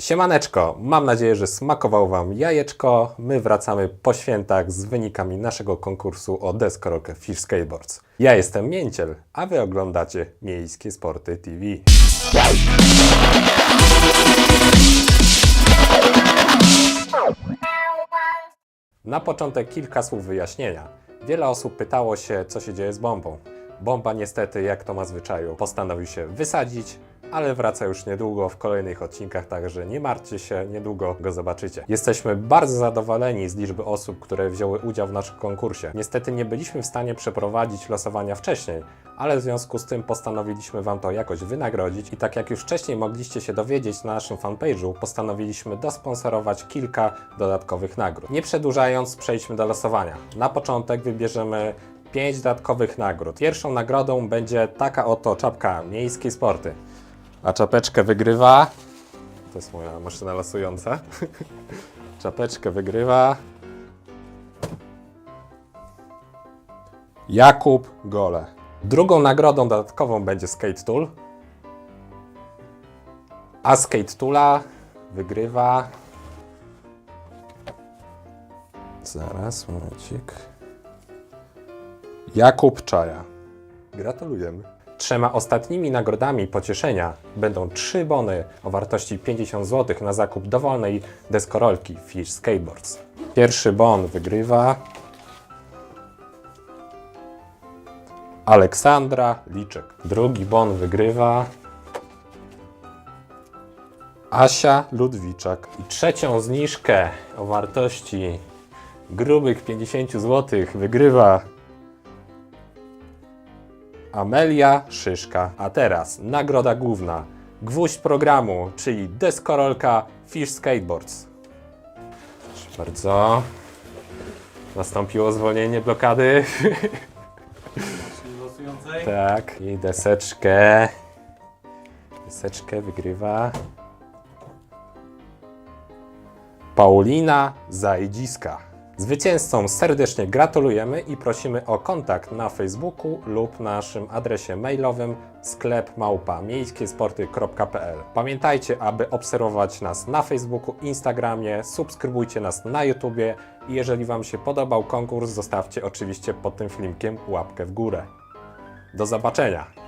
Siemaneczko, mam nadzieję, że smakowało Wam jajeczko. My wracamy po świętach z wynikami naszego konkursu o deskorolkę Fish Skateboards. Ja jestem Mięciel, a Wy oglądacie Miejskie Sporty TV. Na początek kilka słów wyjaśnienia. Wiele osób pytało się, co się dzieje z bombą. Bomba niestety, jak to ma zwyczaju, postanowił się wysadzić, ale wraca już niedługo w kolejnych odcinkach, także nie martwcie się, niedługo go zobaczycie. Jesteśmy bardzo zadowoleni z liczby osób, które wzięły udział w naszym konkursie. Niestety nie byliśmy w stanie przeprowadzić losowania wcześniej, ale w związku z tym postanowiliśmy Wam to jakoś wynagrodzić i tak jak już wcześniej mogliście się dowiedzieć na naszym fanpage'u, postanowiliśmy dosponsorować kilka dodatkowych nagród. Nie przedłużając, przejdźmy do losowania. Na początek wybierzemy 5 dodatkowych nagród. Pierwszą nagrodą będzie taka oto czapka Miejskie Sporty. A czapeczkę wygrywa. To jest moja maszyna losująca. Czapeczkę wygrywa. Jakub Gole. Drugą nagrodą dodatkową będzie Skate Tool. A Skate Toola wygrywa. Zaraz, momencik. Jakub Czaja. Gratulujemy. Trzema ostatnimi nagrodami pocieszenia będą trzy bony o wartości 50 zł na zakup dowolnej deskorolki Fish Skateboards. Pierwszy bon wygrywa Aleksandra Liczek. Drugi bon wygrywa Asia Ludwiczak. I trzecią zniżkę o wartości grubych 50 zł wygrywa Amelia Szyszka. A teraz nagroda główna. Gwóźdź programu, czyli deskorolka Fish Skateboards. Proszę bardzo. Nastąpiło zwolnienie blokady. Losującej. Tak, i deseczkę. Deseczkę wygrywa. Paulina Zajdziska. Zwycięzcom serdecznie gratulujemy i prosimy o kontakt na Facebooku lub naszym adresie mailowym sklep małpa miejskiesporty.pl. Pamiętajcie, aby obserwować nas na Facebooku, Instagramie, subskrybujcie nas na YouTubie i jeżeli Wam się podobał konkurs, zostawcie oczywiście pod tym filmikiem łapkę w górę. Do zobaczenia!